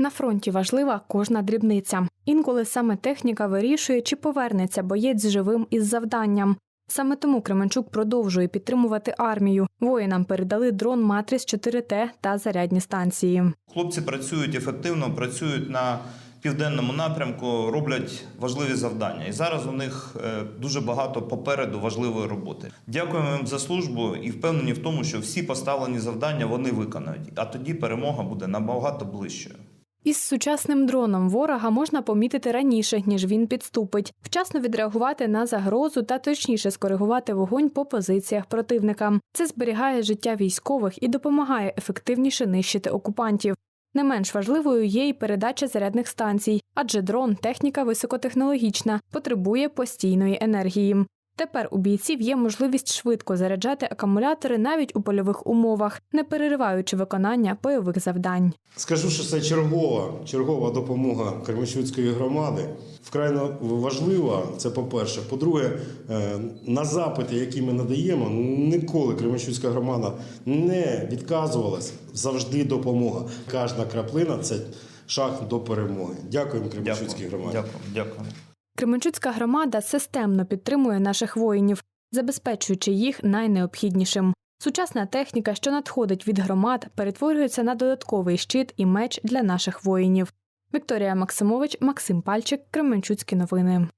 На фронті важлива кожна дрібниця. Інколи саме техніка вирішує, чи повернеться боєць живим із завданням. Саме тому Кременчук продовжує підтримувати армію. Воїнам передали дрон Матріс 4Т та зарядні станції. Хлопці працюють ефективно, працюють на південному напрямку, роблять важливі завдання. І зараз у них е, дуже багато попереду важливої роботи. Дякуємо їм за службу і впевнені в тому, що всі поставлені завдання вони виконають. А тоді перемога буде набагато ближчою. Із сучасним дроном ворога можна помітити раніше, ніж він підступить, вчасно відреагувати на загрозу та точніше скоригувати вогонь по позиціях противника. Це зберігає життя військових і допомагає ефективніше нищити окупантів. Не менш важливою є й передача зарядних станцій, адже дрон техніка високотехнологічна, потребує постійної енергії. Тепер у бійців є можливість швидко заряджати акумулятори навіть у польових умовах, не перериваючи виконання бойових завдань. Скажу, що це чергова, чергова допомога Кременчуцької громади. Вкрай важлива, це по-перше. По-друге, е, на запити, які ми надаємо, ніколи Кременчуцька громада не відказувалась. Завжди допомога. Кожна краплина це шаг до перемоги. Дякуємо Кременчуцькій громаді. Дякую, дякую. Кременчуцька громада системно підтримує наших воїнів, забезпечуючи їх найнеобхіднішим. Сучасна техніка, що надходить від громад, перетворюється на додатковий щит і меч для наших воїнів. Вікторія Максимович, Максим Пальчик, Кременчуцькі новини.